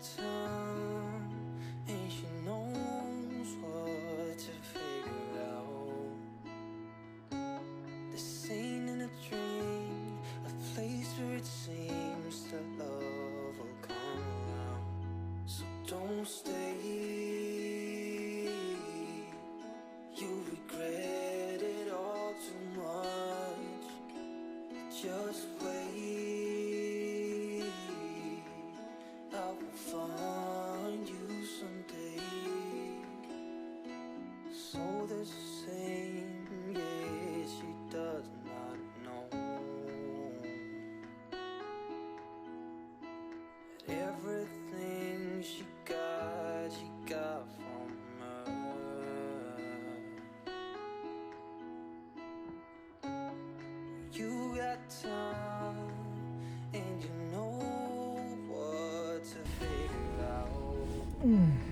kept So the same, yeah, she does not know. That everything she got, she got from her. You got time, and you know what to figure out. This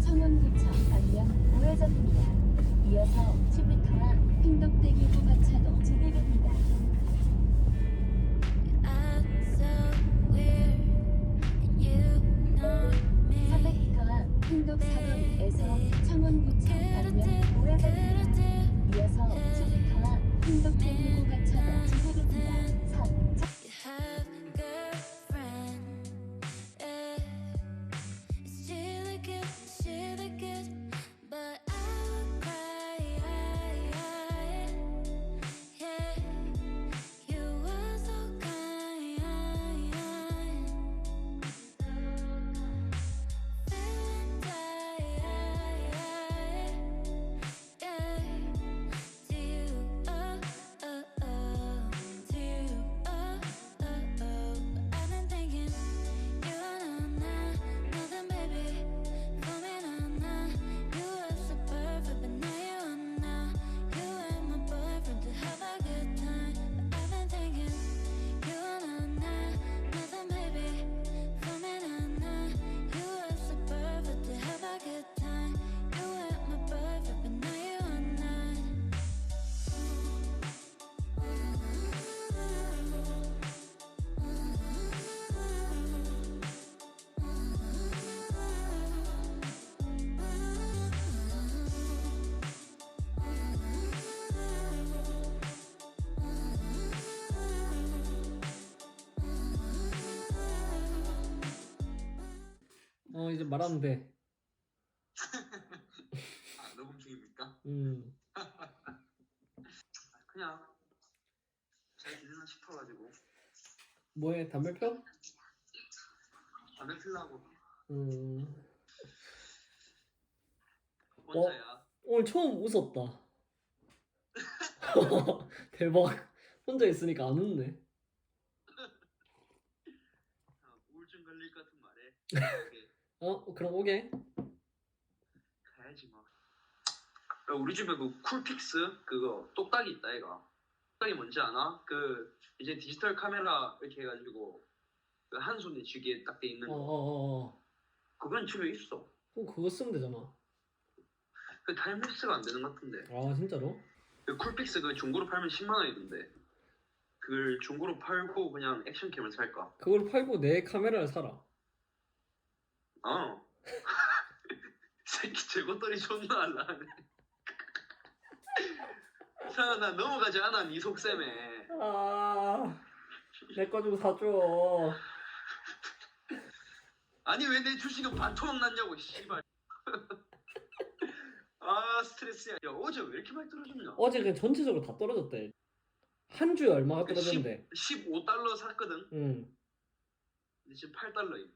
청원구청 방면 우회전입니다. 이어서 10m 앞 흥덕대교구 마차도 진입입니다. I'm so weird, and you know me. 300m 앞 흥덕 사거리에서 청원구청 방면 우회전입니다. 이어서 10m 앞 흥덕대교 이제 말하면 돼. 아, 녹음 중입니까? 음. 그냥 잘 지내나 싶어가지고 뭐해 담배 펴? 담배 피려고 음. 혼자야 오늘 처음 웃었다. 대박. 혼자 있으니까 안 웃네. 아, 우울증 걸릴 것 같은 말에 어 그럼 오게. 가야지 뭐 야, 우리 집에 그 쿨픽스 그거 똑딱이 있다 얘가 똑딱이 뭔지 아나? 그 이제 디지털 카메라 이렇게 해가지고 그 한 손에 쥐기에 딱 돼 있는 거 어어어. 어, 그건 집에 있어 그럼 그거 쓰면 되잖아. 그 타임랩스가 안 되는 것 같은데 아 진짜로? 그 쿨픽스 그 중고로 팔면 10만 원이던데 그걸 중고로 팔고 그냥 액션캠을 살까? 그걸 팔고 내 카메라를 사라. 어. 새끼 재고떨이 존나 알라네. 사나 넘어가지 않아 니 속셈에. 아. 내 거 좀 사줘. 아니 왜 내 주식은 반토막 났냐고 씨발. 아 스트레스야. 야 어제 왜 이렇게 많이 떨어졌냐? 어제 그냥 전체적으로 다 떨어졌대. 한 주에 얼마가 떨어졌는데? 15달러 샀거든. 응. 근데 지금 8달러임.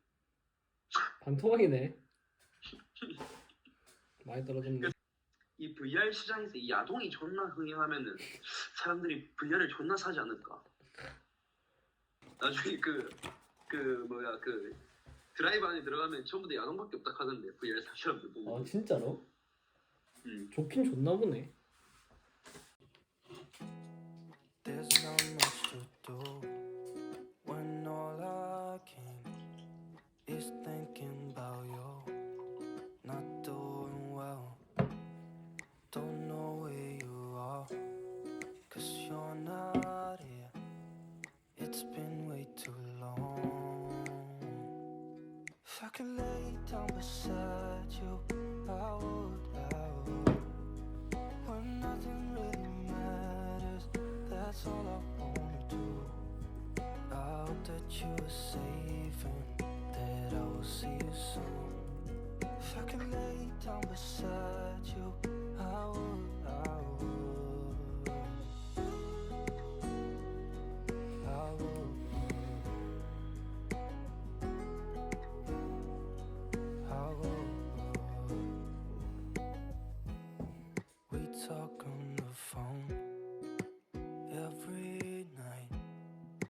반토막이네. 많이 떨어졌네. 이 VR 시장에서 이 야동이 존나 흥행하면은 사람들이 VR을 존나 사지 않을까? 나중에 그 그 뭐야 그 드라이브 안에 들어가면 전부 다 야동밖에 없다 하던데 VR 산 사람들 보고. 아 진짜로? 음. 좋긴 좋나 보네. you say.